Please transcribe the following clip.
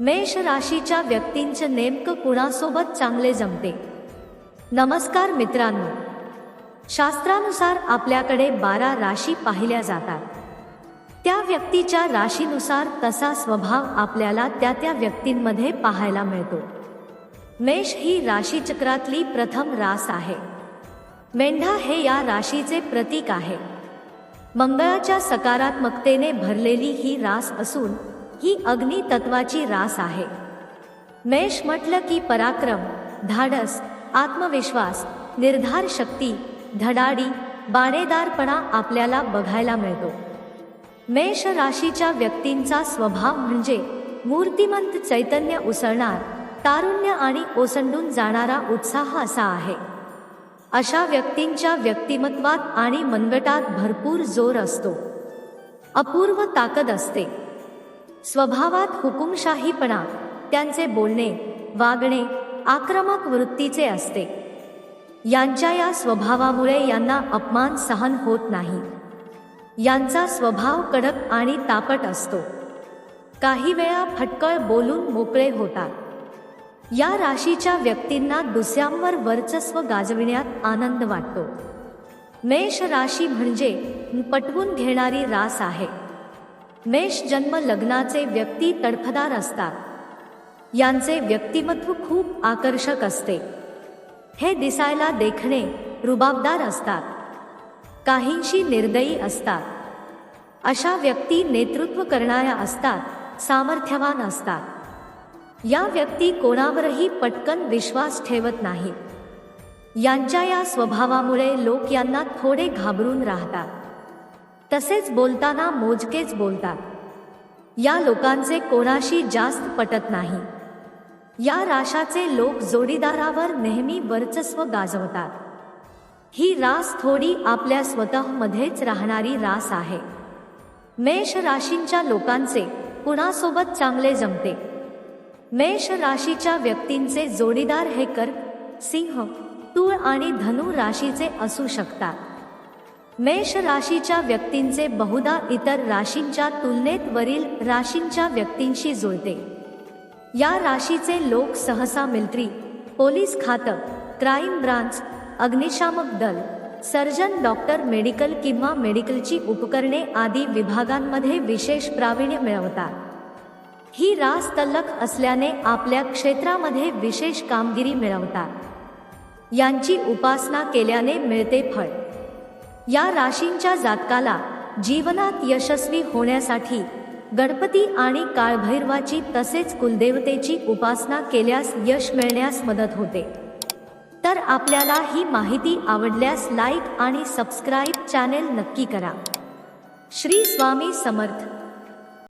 मेष राशीच्या व्यक्तींचं नेमकं कुणासोबत चांगले जमते? नमस्कार मित्रांनो. शास्त्रानुसार आपल्याकडे बारा राशी पाहिल्या जातात. त्या व्यक्तीच्या राशीनुसार तसा स्वभाव आपल्याला त्या त्या व्यक्तींमध्ये पाहायला मिळतो. मेष ही राशीचक्रातली प्रथम रास आहे. मेंढा हे या राशीचे प्रतीक आहे. मंगळाच्या सकारात्मकतेने भरलेली ही रास असून ही अग्नी तत्वाची रास आहे. मेष म्हटलं की पराक्रम धाडस आत्मविश्वास निर्धार शक्ती धडाडी बाणेदारपणा आपल्याला बघायला मिळतो. मेष राशीच्या व्यक्तींचा स्वभाव म्हणजे मूर्तिमंत चैतन्य उसळणार तारुण्य आणि ओसंडून जाणारा उत्साह असा आहे. अशा व्यक्तींच्या व्यक्तिमत्वात आणि मनगटात भरपूर जोर असतो. अपूर्व ताकद असते. स्वभावात हुकुमशाहीपणा त्यांचे बोलणे वागणे आक्रमक वृत्तीचे असते. यांच्या या स्वभावामुळे यांना अपमान सहन होत नाही. यांचा स्वभाव कडक आणि तापट असतो. काही वेळा फटकळ बोलून मोकळे होतात. या राशीच्या व्यक्तींना दुसऱ्यांवर वर्चस्व गाजविण्यात आनंद वाटतो. मेष राशी म्हणजे पटवून घेणारी रास आहे. मेष जन्म लग्नाचे व्यक्ती तडफदार असतात. यांचे व्यक्तिमत्व खूप आकर्षक असते. हे दिसायला देखणे रुबाबदार असतात. काहींशी निर्दयी असतात. अशा व्यक्ती नेतृत्व करणाऱ्या असतात सामर्थ्यवान असतात. या व्यक्ती कोणावरही पटकन विश्वास ठेवत नाही. यांच्या या स्वभावामुळे लोक यांना थोडे घाबरून राहतात. तसेच बोलताना मोजकेच बोलतात. या लोकांचे कोणाशी जास्त पटत नाही. या राशाचे लोक जोडीदारावर नेहमी वर्चस्व गाजवतात. ही रास थोडी आपल्या स्वतःमध्येच राहणारी रास आहे. मेष राशींच्या लोकांचे कुणासोबत चांगले जमते? मेष राशीच्या व्यक्तींचे जोडीदार हे कर्क सिंह तूळ आणि धनु राशीचे असू शकतात. मेष राशीच्या व्यक्तींचे बहुधा इतर राशींच्या तुलनेत वरील राशींच्या व्यक्तींशी जुळते. या राशीचे लोक सहसा मिल्ट्री पोलीस खातं क्राईम ब्रांच अग्निशामक दल सर्जन डॉक्टर मेडिकल किंवा मेडिकलची उपकरणे आदी विभागांमध्ये विशेष प्रावीण्य मिळवतात. ही रास तल्लक असल्याने आपल्या क्षेत्रामध्ये विशेष कामगिरी मिळवतात. यांची उपासना केल्याने मिळते फळ. या राशींच्या जातकाला जीवनात यशस्वी होण्यासाठी गणपती आणि काळभैरवाची तसेच कुलदेवतेची उपासना केल्यास यश मिळण्यास मदत होते. तर आपल्याला ही माहिती आवडल्यास लाईक आणि सबस्क्राईब चॅनेल नक्की करा. श्री स्वामी समर्थ.